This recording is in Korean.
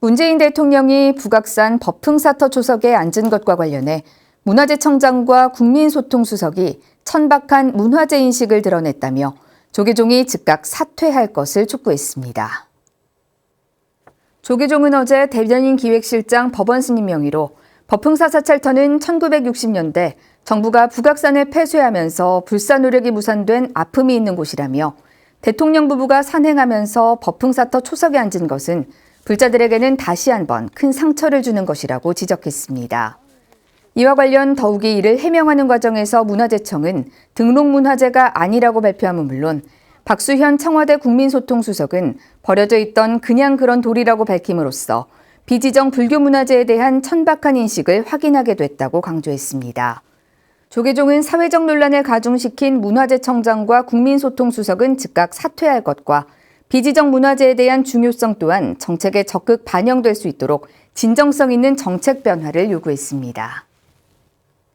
문재인 대통령이 북악산 법흥사터 초석에 앉은 것과 관련해 문화재청장과 국민소통수석이 천박한 문화재 인식을 드러냈다며 조계종이 즉각 사퇴할 것을 촉구했습니다. 조계종은 어제 대변인 기획실장 법원 승인 명의로 법흥사 사찰터는 1960년대 정부가 북악산을 폐쇄하면서 불사 노력이 무산된 아픔이 있는 곳이라며 대통령 부부가 산행하면서 법흥사터 초석에 앉은 것은 불자들에게는 다시 한번 큰 상처를 주는 것이라고 지적했습니다. 이와 관련 더욱이 이를 해명하는 과정에서 문화재청은 등록 문화재가 아니라고 발표함은 물론 박수현 청와대 국민소통수석은 버려져 있던 그냥 그런 돌이라고 밝힘으로써 비지정 불교 문화재에 대한 천박한 인식을 확인하게 됐다고 강조했습니다. 조계종은 사회적 논란을 가중시킨 문화재청장과 국민소통수석은 즉각 사퇴할 것과 비지정 문화재에 대한 중요성 또한 정책에 적극 반영될 수 있도록 진정성 있는 정책 변화를 요구했습니다.